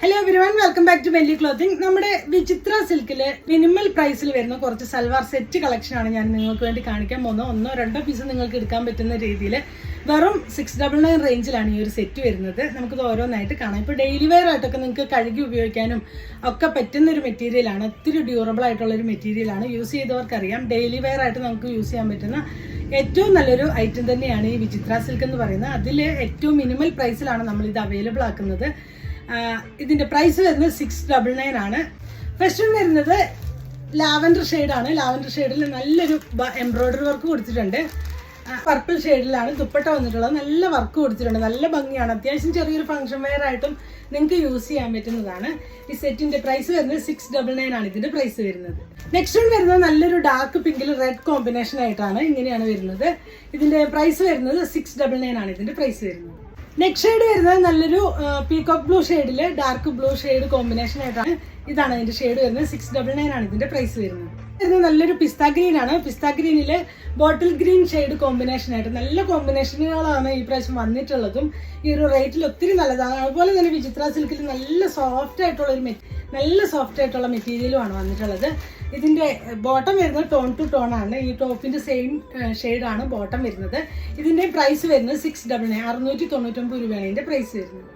Hello everyone welcome back to മെല്ലി clothing നമ്മുടെ വിചിത്ര സിൽക്കിൽ minimal പ്രൈസിൽ വരുന്ന കുറച്ച് സൽവാർ സെറ്റ് കളക്ഷൻ ആണ് ഞാൻ നിങ്ങൾക്ക് വേണ്ടി കാണിക്കാൻ പോകുന്നത്. ഒന്നോ രണ്ടോ പീസ് നിങ്ങൾക്ക് എടുക്കാൻ പറ്റുന്ന രീതിയിൽ വെറും സിക്സ് ഡബിൾ നയൻ റേഞ്ചിലാണ് ഈ ഒരു സെറ്റ് വരുന്നത്. നമുക്കിത് ഓരോന്നായിട്ട് കാണാം. ഇപ്പോൾ ഡെയിലി വെയർ ആയിട്ടൊക്കെ നിങ്ങൾക്ക് കഴുകി ഉപയോഗിക്കാനും ഒക്കെ പറ്റുന്ന ഒരു മെറ്റീരിയലാണ് ഒത്തിരി ഡ്യൂറബിൾ ആയിട്ടുള്ള ഒരു മെറ്റീരിയലാണ് യൂസ് ചെയ്തവർക്കറിയാം. ഡെയിലി വെയർ ആയിട്ട് നമുക്ക് യൂസ് ചെയ്യാൻ പറ്റുന്ന ഏറ്റവും നല്ലൊരു ഐറ്റം തന്നെയാണ് ഈ വിചിത്ര സിൽക്ക് എന്ന് പറയുന്നത്. അതിൽ ഏറ്റവും മിനിമൽ പ്രൈസിലാണ് നമ്മൾ ഇത് അവൈലബിൾ ആക്കുന്നത്. ഇതിന്റെ പ്രൈസ് വരുന്നത് സിക്സ് ഡബിൾ നയൻ ആണ്. ഫസ്റ്റ് വരുന്നത് ലാവൻഡർ ഷെയ്ഡാണ് ലാവൻഡർ ഷെയ്ഡിൽ നല്ലൊരു എംബ്രോയ്ഡറി വർക്ക് കൊടുത്തിട്ടുണ്ട്. പർപ്പിൾ ഷെയ്ഡിലാണ് ദുപ്പട്ട വന്നിട്ടുള്ളത്. നല്ല വർക്ക് കൊടുത്തിട്ടുണ്ട്. നല്ല ഭംഗിയാണ്. അത്യാവശ്യം ചെറിയൊരു ഫംഗ്ഷൻ വെയർ ആയിട്ടും നിങ്ങൾക്ക് യൂസ് ചെയ്യാൻ പറ്റുന്നതാണ്. ഈ സെറ്റിന്റെ പ്രൈസ് വരുന്നത് സിക്സ് ഡബിൾ നയൻ ആണ് ഇതിന്റെ പ്രൈസ് വരുന്നത്. നെക്സ്റ്റ് വൺ വരുന്നത് നല്ലൊരു ഡാർക്ക് പിങ്കിൽ റെഡ് കോമ്പിനേഷൻ ആയിട്ടാണ് ഇങ്ങനെയാണ് വരുന്നത്. ഇതിന്റെ പ്രൈസ് വരുന്നത് സിക്സ് ഡബിൾ നയൻ ആണ് ഇതിന്റെ പ്രൈസ് വരുന്നത്. നെക്സ്റ്റ് ഷെയ്ഡ് വരുന്നത് നല്ലൊരു പീകോക്ക് ബ്ലൂ ഷെയ്ഡിൽ ഡാർക്ക് ബ്ലൂ ഷെയ്ഡ് കോമ്പിനേഷൻ ആയിട്ടാണ് ഇതാണ് അതിന്റെ ഷെയ്ഡ് വരുന്നത്. സിക്സ് ഡബിൾ നയൻ ആണ് ഇതിന്റെ പ്രൈസ് വരുന്നത്. ഇത് നല്ലൊരു പിസ്ത ഗ്രീൻ ആണ്. പിസ്ത ഗ്രീനിൽ ബോട്ടിൽ ഗ്രീൻ ഷെയ്ഡ് കോമ്പിനേഷൻ ആയിട്ട് നല്ല കോമ്പിനേഷനുകളാണ് ഈ പ്രാവശ്യം വന്നിട്ടുള്ളതും. ഈ ഒരു റേറ്റിൽ ഒത്തിരി നല്ലതാണ് അതുപോലെ തന്നെ വിചിത്ര സിൽക്കിൽ നല്ല സോഫ്റ്റ് ആയിട്ടുള്ള ഒരു മെ- നല്ല സോഫ്റ്റ് ആയിട്ടുള്ള മെറ്റീരിയലുമാണ് വന്നിട്ടുള്ളത്. ഇതിന്റെ ബോട്ടം വരുന്നത് ടോൺ ടു ടോൺ ആണ്. ഈ ടോപ്പിന്റെ സെയിം ഷെയ്ഡാണ് ബോട്ടം വരുന്നത്. ഇതിന്റെ പ്രൈസ് വരുന്നത് സിക്സ് ഡബിൾ നയൻ അറുന്നൂറ്റി തൊണ്ണൂറ്റൊമ്പത് രൂപയാണ് ഇതിന്റെ പ്രൈസ് വരുന്നത്.